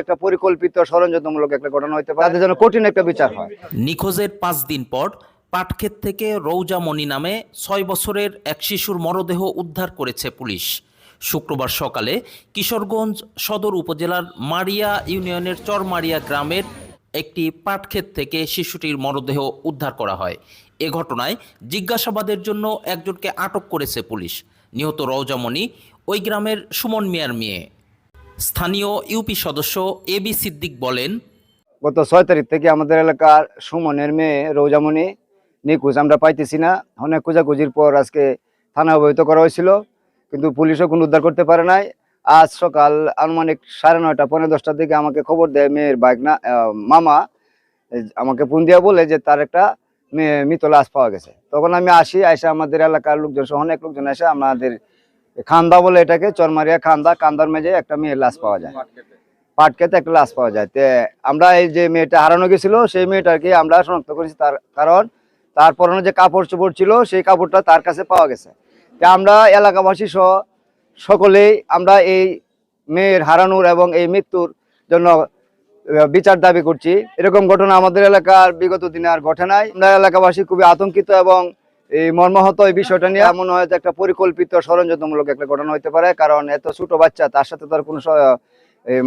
একটা পরিকল্পিত ষড়যন্ত্রমূলক একটা ঘটনা হতে পারে। তাদের জন্য কঠিন একটা বিচার হয়। নিখোঁজের পাঁচ দিন পর পাটক্ষেত থেকে রৌজা মণি নামে ছয় বছরের এক শিশুর মরদেহ উদ্ধার করেছে পুলিশ। শুক্রবার সকালে কিশোরগঞ্জ সদর উপজেলার মারিয়া ইউনিয়নের চরমারিয়া গ্রামের একটি পাটক্ষেত থেকে শিশুটির মরদেহ উদ্ধার করা হয়। এ ঘটনায় জিজ্ঞাসাবাদের জন্য একজনকে আটক করেছে পুলিশ। নিহত রৌজামণি ওই গ্রামের সুমন মিয়ার মেয়ে। স্থানীয় ইউপি সদস্য এ বি সিদ্দিক বলেন, গত ছয় তারিখ থেকে আমাদের এলাকার সুমনের মেয়ে রৌজামণি নিখোঁজ। আমরা পাইতেছি না। অনেক খোঁজাখুঁজির পর আজকে থানা অবহিত করা হয়েছিল, কিন্তু পুলিশও কোনো উদ্ধার করতে পারে নাই। আজ সকাল আনুমানিক সাড়ে নয়টা পনেরো দশটার দিকে আমাকে খবর দেয় মেয়ের বাইক না মামা আমাকে ফোন দিয়া বলে যে তার একটা মেয়ে মৃত লাশ পাওয়া গেছে। তখন আমি আসি এসে আমাদের এলাকার লোকজন সহ অনেক লোকজন এসে আমাদের খান্দা বলে এটাকে, চরমারিয়া খান্দা কান্দার মেঝে একটা মেয়ের লাশ পাওয়া যায়। পাটকেতে একটা লাশ পাওয়া যায়। তে আমরা এই যে মেয়েটা হারানো গেছিল, সেই মেয়েটাকে আমরা শনাক্ত করেছি তার কারণ তার পরনে যে কাপড় চোপড় ছিল, সেই কাপড়টা তার কাছে পাওয়া গেছে। তে আমরা এলাকাবাসী সহ সকলেই আমরা এই মেয়ের হারানোর এবং এই মৃত্যুর জন্য বিচার দাবি করছি। এরকম ঘটনা আমাদের এলাকার বিগত দিনে আর ঘটে নাই। আমরা এলাকাবাসী খুবই আতঙ্কিত এবং এই মর্মাহত এই বিষয়টা নিয়ে মনে হয় যে একটা পরিকল্পিত ষড়যন্ত্রমূলক একটা ঘটনা হতে পারে। কারণ এত ছোট বাচ্চা, তার সাথে তার কোনো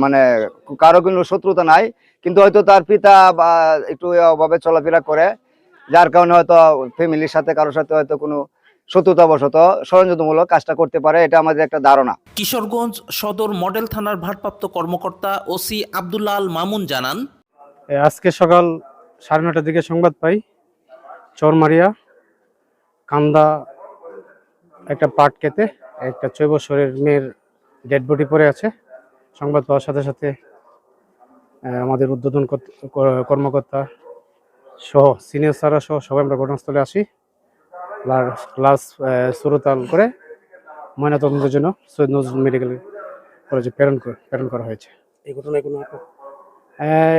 মানে কারও কোনো শত্রুতা নাই। কিন্তু হয়তো তার পিতা বা একটু অভাবে চলাফেরা করে, যার কারণে হয়তো ফ্যামিলির সাথে, কারোর সাথে হয়তো কোনো শত্রুতাবশত ষড়যন্ত্রমূলক কাজটা করতে পারে এটা আমাদের একটা ধারণা। কিশোরগঞ্জ সদর মডেল থানার ভারপ্রাপ্ত কর্মকর্তা ওসি আব্দুল্লাহ আল মামুন জানান আজকে সকাল সাড়ে নটার দিকে সংবাদ পাই চরমারিয়া কান্দা একটা পাট কেটে একটা ছয় বছরের মেয়ের ডেড বডি পড়ে আছে। সংবাদ পাওয়ার সাথে সাথে আমাদের উদ্বোধন কর্ত- কর্মকর্তা সহ সিনিয়র স্যাররা সহ সবাই আমরা ঘটনাস্থলে আসি। লাশ সুরতাল করে ময়নাতদন্তের জন্য সৈয়দ নজরুল মেডিকেল কলেজে প্রেরণ করে- প্রেরণ করা হয়েছে। এই ঘটনায় কোনো আটক?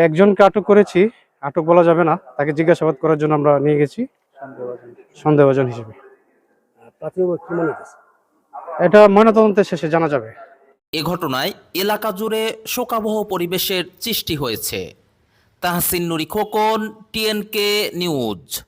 একজনকে আটক করেছি। আটক বলা যাবে না। তাকে জিজ্ঞাসাবাদ করার জন্য আমরা নিয়ে গেছি। সন্দেহভাজন। হিসেবে। প্রাথমিক কি মনে হচ্ছে? এটা ময়নাতদন্তের শেষে জানা যাবে। এ ঘটনায় এলাকা জুড়ে শোকাবহ পরিবেশের সৃষ্টি হয়েছে। Tahsin Nuri Khokon TNK news.